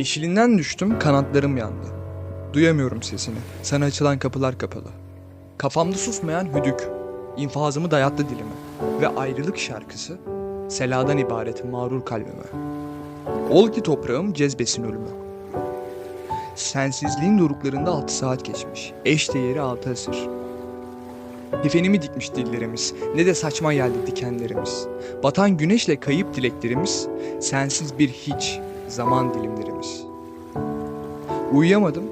Yeşilinden düştüm, kanatlarım yandı. Duyamıyorum sesini, sana açılan kapılar kapalı. Kafamda susmayan hüdük, infazımı dayattı dilime. Ve ayrılık şarkısı, seladan ibaret mağrur kalbime. Ol ki toprağım cezbesin ölümü. Sensizliğin doruklarında altı saat geçmiş. Eş değeri altı asır. Kefenimi dikmiş dillerimiz, ne de saçma geldi dikenlerimiz. Batan güneşle kayıp dileklerimiz, sensiz bir hiç, zaman dilimlerimiz. Uyuyamadım,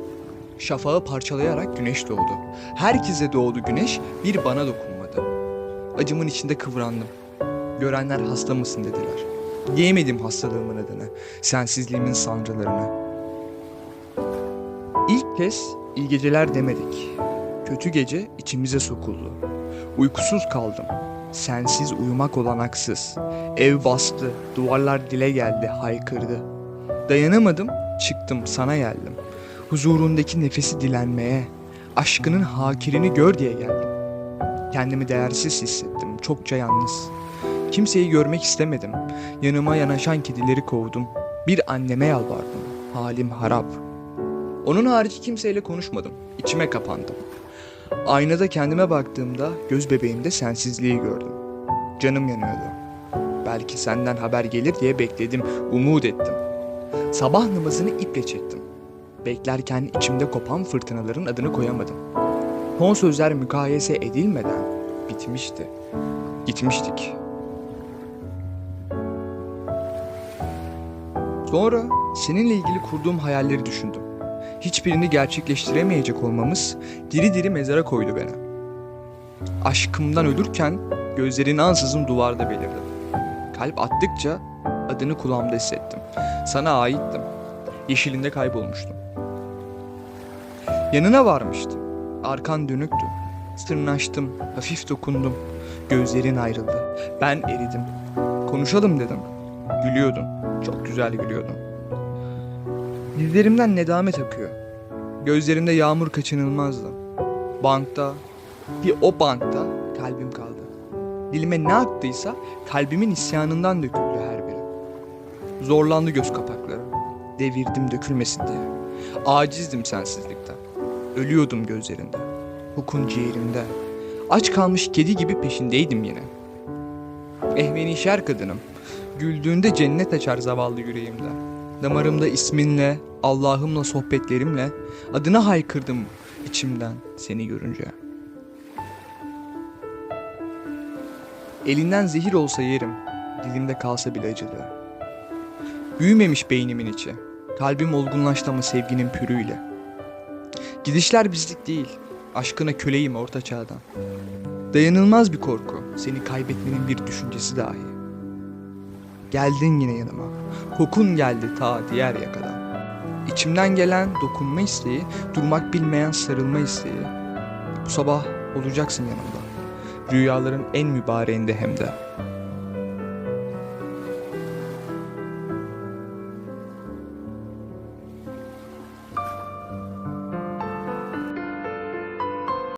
şafağı parçalayarak güneş doğdu. Herkese doğdu güneş, bir bana dokunmadı. Acımın içinde kıvrandım. Görenler hasta mısın dediler. Giyemedim hastalığımın adını, sensizliğimin sancılarını. İlk kez iyi geceler demedik. Kötü gece içimize sokuldu. Uykusuz kaldım. Sensiz uyumak olanaksız. Ev bastı, duvarlar dile geldi, haykırdı. Dayanamadım, çıktım, sana geldim. Huzurundaki nefesi dilenmeye, aşkının hakirini gör diye geldim. Kendimi değersiz hissettim, çokça yalnız. Kimseyi görmek istemedim. Yanıma yanaşan kedileri kovdum. Bir anneme yalvardım. Halim harap. Onun harici kimseyle konuşmadım. İçime kapandım. Aynada kendime baktığımda göz bebeğimde sensizliği gördüm. Canım yanıyordu. Belki senden haber gelir diye bekledim, umut ettim. Sabah namazını iple çektim. Beklerken içimde kopan fırtınaların adını koyamadım. Son sözler mukayese edilmeden bitmişti. Gitmiştik. Sonra seninle ilgili kurduğum hayalleri düşündüm. Hiçbirini gerçekleştiremeyecek olmamız diri diri mezara koydu beni. Aşkımdan ölürken gözlerin ansızın duvarda belirdi. Kalp attıkça adını kulağımda hissettim. Sana aittim. Yeşilinde kaybolmuştum. Yanına varmıştım. Arkan dönüktü. Sırnaştım, hafif dokundum. Gözlerin ayrıldı. Ben eridim. Konuşalım dedim. Gülüyordun. Çok güzel gülüyordun. Dizlerimden nedamet akıyor. Gözlerimde yağmur kaçınılmazdı. Bankta, bir o bankta kalbim kaldı. Dilime ne aktıysa kalbimin isyanından döküldü her. Zorlandı göz kapakları. Devirdim dökülmesin diye. Acizdim sensizlikten. Ölüyordum gözlerinde. Hukun ciğerimde. Aç kalmış kedi gibi peşindeydim yine. Ehvenişer kadınım. Güldüğünde cennet açar zavallı yüreğimde. Damarımda isminle, Allah'ımla sohbetlerimle adına haykırdım içimden seni görünce. Elinden zehir olsa yerim, dilimde kalsa bile acılı. Büyümemiş beynimin içi, kalbim olgunlaştı sevginin pürüyle. Gidişler bizlik değil, aşkına köleyim orta çağdan. Dayanılmaz bir korku, seni kaybetmenin bir düşüncesi dahi. Geldin yine yanıma, kokun geldi ta diğer yakadan. İçimden gelen dokunma isteği, durmak bilmeyen sarılma isteği. Bu sabah olacaksın yanımda. Rüyaların en mübareğinde hem de.